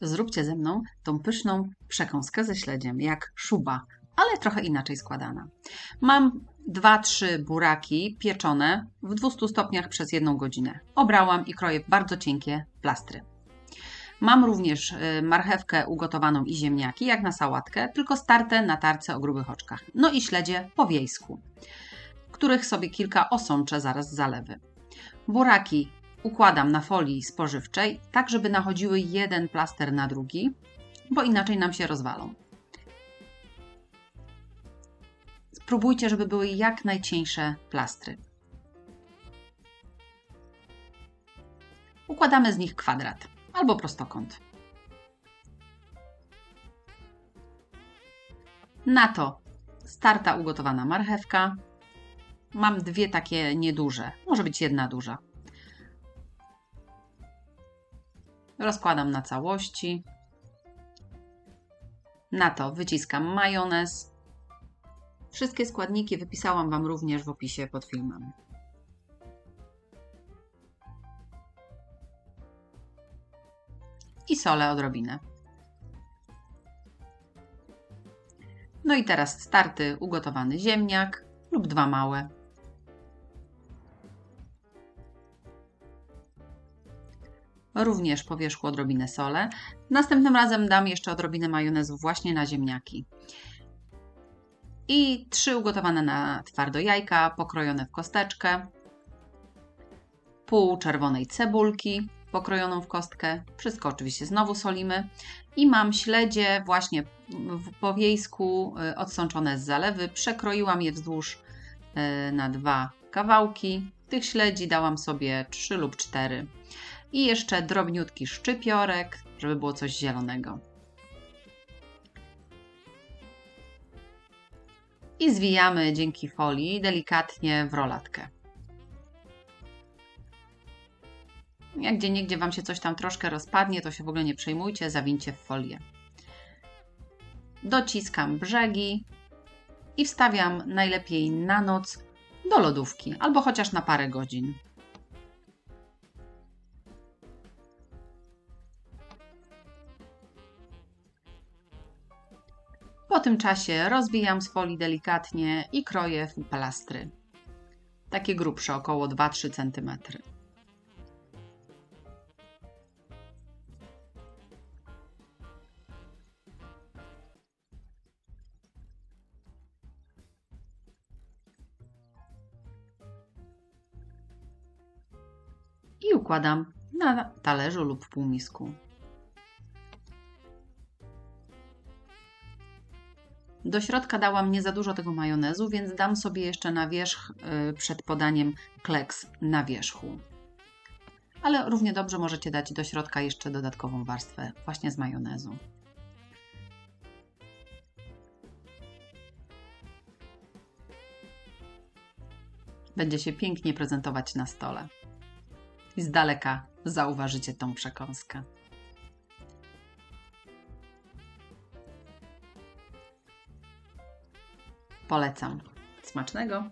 Zróbcie ze mną tą pyszną przekąskę ze śledziem, jak szuba, ale trochę inaczej składana. Mam 2-3 buraki pieczone w 200 stopniach przez jedną godzinę. Obrałam i kroję bardzo cienkie plastry. Mam również y, marchewkę ugotowaną i ziemniaki, jak na sałatkę, tylko starte na tarce o grubych oczkach. No i śledzie po wiejsku, których sobie kilka osączę zaraz z zalewy. Buraki układam na folii spożywczej, tak żeby nachodziły jeden plaster na drugi, bo inaczej nam się rozwalą. Spróbujcie, żeby były jak najcieńsze plastry. Układamy z nich kwadrat albo prostokąt. Na to starta ugotowana marchewka. Mam dwie takie nieduże, może być jedna duża. Rozkładam na całości. Na to wyciskam majonez. Wszystkie składniki wypisałam Wam również w opisie pod filmem. I solę odrobinę. No i teraz starty ugotowany ziemniak lub dwa małe. Również po odrobinę solę. Następnym razem dam jeszcze odrobinę majonezu właśnie na ziemniaki. I trzy ugotowane na twardo jajka, pokrojone w kosteczkę. Pół czerwonej cebulki, pokrojoną w kostkę. Wszystko oczywiście znowu solimy. I mam śledzie właśnie w powiejsku y, odsączone z zalewy. Przekroiłam je wzdłuż y, na dwa kawałki. Tych śledzi dałam sobie trzy lub cztery. I jeszcze drobniutki szczypiorek, żeby było coś zielonego. I zwijamy dzięki folii delikatnie w rolatkę. Jak gdzie niegdzie Wam się coś tam troszkę rozpadnie, to się w ogóle nie przejmujcie, zawincie w folię. Dociskam brzegi i wstawiam najlepiej na noc do lodówki albo chociaż na parę godzin. Tym czasie rozbijam z folii delikatnie i kroję w plastry. Takie grubsze, około 2-3 cm. I układam na talerzu lub półmisku. Do środka dałam nie za dużo tego majonezu, więc dam sobie jeszcze na wierzch y, przed podaniem kleks na wierzchu. Ale równie dobrze możecie dać do środka jeszcze dodatkową warstwę właśnie z majonezu. Będzie się pięknie prezentować na stole. I z daleka zauważycie tą przekąskę. Polecam. Smacznego!